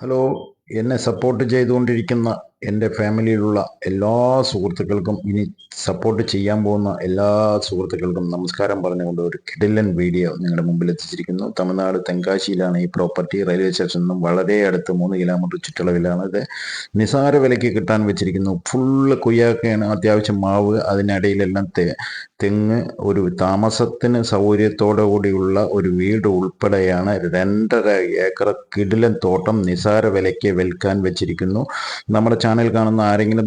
Hello എന്നെ support ചെയ്തുകൊണ്ടിരിക്കുന്ന എന്റെ ഫാമിലിയിലുള്ള എല്ലാ സുഹൃത്തുക്കൾക്കും ഇനി സപ്പോർട്ട് ചെയ്യാൻ പോകുന്ന എല്ലാ സുഹൃത്തുക്കൾക്കും നമസ്കാരം പറഞ്ഞുകൊണ്ട് ഒരു കിടിലൻ വീഡിയോ നിങ്ങളുടെ മുമ്പിൽ എത്തിച്ചിരിക്കുന്നു. തമിഴ്നാട് തെങ്കാശിയിലാണ് ഈ പ്രോപ്പർട്ടി റെയിൽവേ സ്റ്റേഷനിൽ നിന്നും വളരെ അടുത്ത് മൂന്ന് കിലോമീറ്റർ ചുറ്റളവിലാണ് ഇത്. നിസാര വിലയ്ക്ക് കിട്ടാൻ വെച്ചിരിക്കുന്നു. ഫുള്ള് കുയ്യാക്കയാണ് അത്യാവശ്യം മാവ്. അതിനിടയിലെല്ലാം തെങ്ങ് ഒരു താമസത്തിന് സൗകര്യത്തോടു കൂടിയുള്ള ഒരു വീട് ഉൾപ്പെടെയാണ് രണ്ടര ഏക്കർ കിടിലൻ തോട്ടം നിസാര വിലയ്ക്ക് വിൽക്കാൻ വെച്ചിരിക്കുന്നു. നമ്മുടെ ചാനൽ കാണുന്ന ആരെങ്കിലും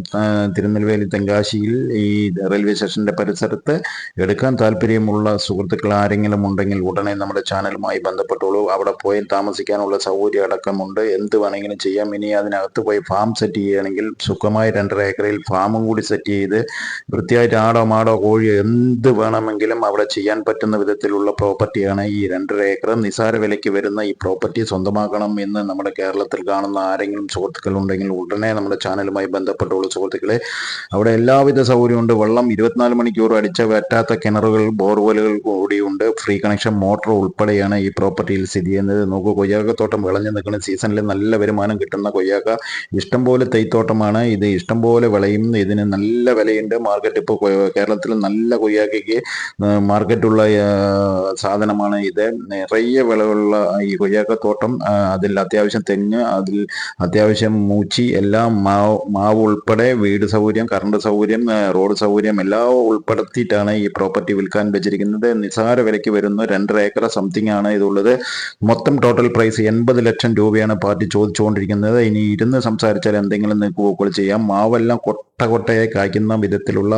തിരുനെൽവേലി തെങ്കാശിയിൽ ഈ റെയിൽവേ സ്റ്റേഷന്റെ പരിസരത്ത് എടുക്കാൻ താല്പര്യമുള്ള സുഹൃത്തുക്കൾ ആരെങ്കിലും ഉണ്ടെങ്കിൽ ഉടനെ നമ്മുടെ ചാനലുമായി ബന്ധപ്പെട്ടോളൂ. അവിടെ പോയി താമസിക്കാനുള്ള സൗകര്യം അടക്കമുണ്ട്. എന്ത് വേണമെങ്കിലും ചെയ്യാം. ഇനി അതിനകത്ത് പോയി ഫാം സെറ്റ് ചെയ്യുകയാണെങ്കിൽ സുഖമായി രണ്ടര ഏക്കറിൽ ഫാമും കൂടി സെറ്റ് ചെയ്ത് വൃത്തിയായിട്ട് ആടോ മാടോ കോഴിയോ എന്ത് വേണമെങ്കിലും അവിടെ ചെയ്യാൻ പറ്റുന്ന വിധത്തിലുള്ള പ്രോപ്പർട്ടിയാണ് ഈ രണ്ടര ഏക്കർ. നിസാര വിലയ്ക്ക് വരുന്ന ഈ പ്രോപ്പർട്ടി സ്വന്തമാക്കണം എന്ന് നമ്മുടെ കേരളത്തിൽ കാണുന്ന ആരെങ്കിലും സുഹൃത്തുക്കൾ ഉണ്ടെങ്കിൽ ഉടനെ നമ്മുടെ ചാനലുമായി ബന്ധപ്പെട്ടുള്ള സുഹൃത്തുക്കളെ. അവിടെ എല്ലാവിധ സൗകര്യമുണ്ട്. വെള്ളം ഇരുപത്തിനാല് മണിക്കൂർ അടിച്ച വറ്റാത്ത കിണറുകൾ ബോർവെലുകൾ കൂടിയുണ്ട് ഫ്രീ കണക്ഷൻ മോട്ടോർ ഉൾപ്പെടെയാണ് ഈ പ്രോപ്പർട്ടിയിൽ സ്ഥിതി ചെയ്യുന്നത്. നോക്കൂ കൊയ്യാക്കത്തോട്ടം വിളഞ്ഞു നിൽക്കുന്ന സീസണിൽ നല്ല വരുമാനം കിട്ടുന്ന കൊയ്യാക്ക. ഇഷ്ടംപോലെ തൈത്തോട്ടമാണ് ഇത് ഇഷ്ടംപോലെ വിളയും. ഇതിന് നല്ല വിലയുണ്ട്. മാർക്കറ്റ് ഇപ്പോൾ കേരളത്തിൽ നല്ല കൊയ്യാക്കയ്ക്ക് മാർക്കറ്റുള്ള സാധനമാണ് ഇത്. നിറയെ വിളവുള്ള ഈ കൊയ്യാക്കത്തോട്ടം അതിൽ അത്യാവശ്യം തെങ്ങ് അതിൽ അത്യാവശ്യം മൂച്ചി എല്ലാം മാവ് ഉൾപ്പെടെ വീട് സൗകര്യം കറണ്ട് സൗകര്യം റോഡ് സൗകര്യം എല്ലാം ഉൾപ്പെടുത്തിയിട്ടാണ് ഈ പ്രോപ്പർട്ടി വിൽക്കാൻ വെച്ചിരിക്കുന്നത്. നിസാര വിലയ്ക്ക് വരുന്ന രണ്ടര ഏക്കർ സംതിങ് ആണ് ഇതുള്ളത്. മൊത്തം ടോട്ടൽ പ്രൈസ് എൺപത് ലക്ഷം രൂപയാണ് പാർട്ടി ചോദിച്ചുകൊണ്ടിരിക്കുന്നത്. ഇനി ഇരുന്ന് സംസാരിച്ചാൽ എന്തെങ്കിലും നീക്കുപോക്കുകൾ ചെയ്യാം. മാവെല്ലാം കൊട്ടയായി കായ്ക്കുന്ന വിധത്തിലുള്ള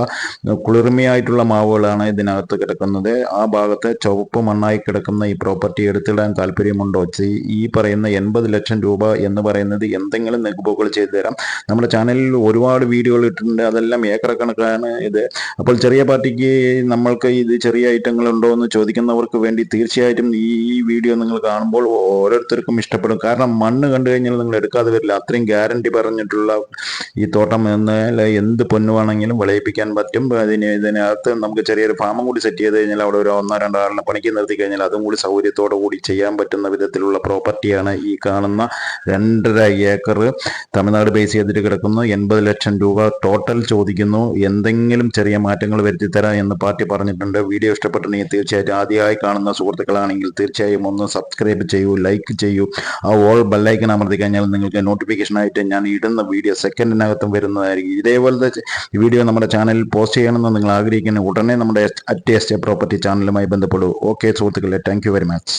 കുളിർമയായിട്ടുള്ള മാവുകളാണ് ഇതിനകത്ത് കിടക്കുന്നത്. ആ ഭാഗത്തെ ചുവപ്പ് മണ്ണായി കിടക്കുന്ന ഈ പ്രോപ്പർട്ടി എടുത്തിടാൻ താല്പര്യമുണ്ടോ? ഈ പറയുന്ന എൺപത് ലക്ഷം രൂപ എന്ന് പറയുന്നത് എന്തെങ്കിലും നികുപ്പുകൾ ചെയ്തു തരാം. നമ്മുടെ ചാനലിൽ ഒരുപാട് വീഡിയോകൾ ഇട്ടിട്ടുണ്ട്. അതെല്ലാം ഏക്കർ കണക്കാണ് ഇത്. അപ്പോൾ ചെറിയ പാർട്ടിക്ക് നമ്മൾക്ക് ഇത് ചെറിയ ഐറ്റങ്ങൾ ഉണ്ടോ എന്ന് ചോദിക്കുന്നവർക്ക് വേണ്ടി തീർച്ചയായിട്ടും ഈ വീഡിയോ നിങ്ങൾ കാണുമ്പോൾ ഓരോരുത്തർക്കും ഇഷ്ടപ്പെടും. കാരണം മണ്ണ് കണ്ടു കഴിഞ്ഞാൽ നിങ്ങൾ എടുക്കാതെ വരില്ല. അത്രയും ഗ്യാരണ്ടി പറഞ്ഞിട്ടുള്ള ഈ തോട്ടം എന്നാൽ എന്ത് പൊന്നുവാണെങ്കിലും വിളയിപ്പിക്കാൻ പറ്റും. അതിന് ഇതിനകത്ത് നമുക്ക് ചെറിയൊരു ഫാമും കൂടി സെറ്റ് ചെയ്ത് കഴിഞ്ഞാൽ അവിടെ ഒരു ഒന്നോ രണ്ടോ ആളിനെ പണിക്ക് നിർത്തി കഴിഞ്ഞാൽ അതും കൂടി സൗകര്യത്തോടു കൂടി ചെയ്യാൻ പറ്റുന്ന വിധത്തിലുള്ള പ്രോപ്പർട്ടിയാണ് ഈ കാണുന്ന രണ്ടര ഏക്കർ തമിഴ്നാട് ബേസ് ചെയ്തിട്ട് കിടക്കുന്നു. എൺപത് ലക്ഷം രൂപ ടോട്ടൽ ചോദിക്കുന്നു. എന്തെങ്കിലും ചെറിയ മാറ്റങ്ങൾ വരുത്തി തരാം എന്ന് പാർട്ടി പറഞ്ഞിട്ടുണ്ട്. വീഡിയോ ഇഷ്ടപ്പെട്ടിട്ടുണ്ടെങ്കിൽ തീർച്ചയായിട്ടും ആദ്യമായി കാണുന്ന സുഹൃത്തുക്കളാണെങ്കിൽ തീർച്ചയായും ഒന്ന് സബ്സ്ക്രൈബ് ചെയ്യൂ ലൈക്ക് ചെയ്യൂ. ആ ഓൾ ബെല്ലൈക്കൻ അമർത്തി കഴിഞ്ഞാൽ നിങ്ങൾക്ക് നോട്ടിഫിക്കേഷൻ ആയിട്ട് ഞാൻ ഇടുന്ന വീഡിയോ സെക്കൻഡിനകത്തും വരുന്നതായിരിക്കും. ഇതേപോലത്തെ വീഡിയോ നമ്മുടെ ചാനലിൽ പോസ്റ്റ് ചെയ്യണമെന്ന് നിങ്ങൾ ആഗ്രഹിക്കുന്ന ഉടനെ നമ്മുടെ അറ്റ് എസ് പ്രോപ്പർട്ടി ചാനലുമായി ബന്ധപ്പെടൂ. ഓക്കെ സുഹൃത്തുക്കളെ താങ്ക് വെരി മച്ച്